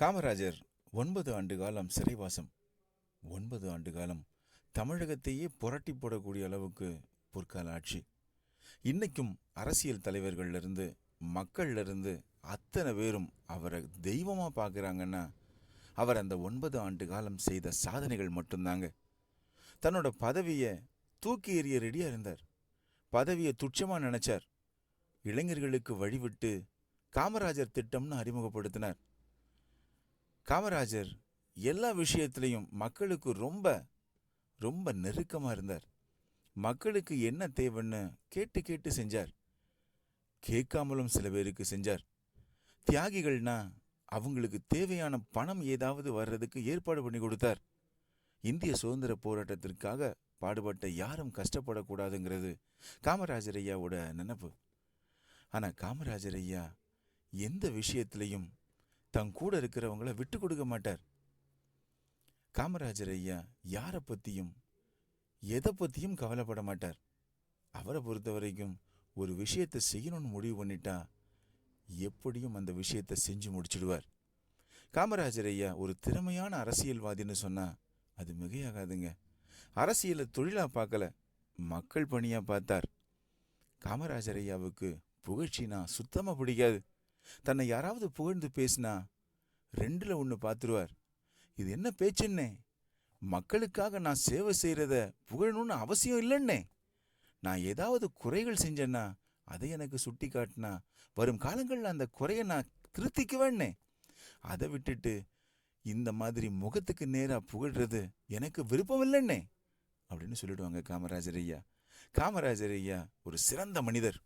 காமராஜர் ஒன்பது ஆண்டு காலம் சிறைவாசம் ஒன்பது ஆண்டு காலம் தமிழகத்தையே புரட்டி போடக்கூடிய அளவுக்கு பொற்கால ஆட்சி. இன்னைக்கும் அரசியல் தலைவர்கள்ல இருந்து மக்கள்ல இருந்து அத்தனை பேரும் அவரை தெய்வமா பார்க்குறாங்கன்னா அவர் அந்த ஒன்பது ஆண்டு காலம் செய்த சாதனைகள் மட்டும்தாங்க. தன்னோட பதவியை தூக்கி எறிய ரெடியா இருந்தார். பதவியை துச்சமா நினச்சார். இளைஞர்களுக்கு வழிவிட்டு காமராஜர் திட்டம்னு அறிமுகப்படுத்தினார். காமராஜர் எல்லா விஷயத்துலேயும் மக்களுக்கு ரொம்ப ரொம்ப நெருக்கமா இருந்தார். மக்களுக்கு என்ன தேவைன்னு கேட்டு கேட்டு செஞ்சார். கேட்காமலும் சில பேருக்கு செஞ்சார். தியாகிகள்னா அவங்களுக்கு தேவையான பணம் ஏதாவது வர்றதுக்கு ஏற்பாடு பண்ணி கொடுத்தார். இந்திய சுதந்திர போராட்டத்திற்காக பாடுபட்ட யாரும் கஷ்டப்படக்கூடாதுங்கிறது காமராஜர் ஐயாவோட நினப்பு. ஆனா காமராஜர் ஐயா எந்த விஷயத்திலையும் தன் கூட இருக்கிறவங்கள விட்டு கொடுக்க மாட்டார். காமராஜர் ஐயா யாரை பத்தியும் எதை பத்தியும் கவலைப்பட மாட்டார். அவரை பொறுத்த வரைக்கும் ஒரு விஷயத்தை செய்யணும்னு முடிவு பண்ணிட்டா எப்படியும் அந்த விஷயத்தை செஞ்சு முடிச்சிடுவார். காமராஜர் ஐயா ஒரு திறமையான அரசியல்வாதின்னு சொன்னா அது மிகையாகாதுங்க. அரசியலை தொழிலா பார்க்கல மக்கள் பணியா பார்த்தார். காமராஜர் ஐயாவுக்கு புகழ்ச்சினா சுத்தமா பிடிக்காது. தன்னை யாராவது புகழ்ந்து பேசினா ரெண்டுல ஒன்று பார்த்துருவார் இது என்ன பேச்சுன்னே? மக்களுக்காக நான் சேவை செய்யறத புகழணும்னு அவசியம் இல்லைன்னே. நான் ஏதாவது குறைகள் செஞ்சேன்னா அதை எனக்கு சுட்டி காட்டினா வரும் காலங்களில் அந்த குறையை நான் திருத்திக்குவேன்னே. அதை விட்டுட்டு இந்த மாதிரி முகத்துக்கு நேராக புகழ்றது எனக்கு விருப்பம் இல்லைன்னே அப்படின்னு சொல்லிடுவாங்க காமராஜர் ஐயா. காமராஜர் ஐயா ஒரு சிறந்த மனிதர்.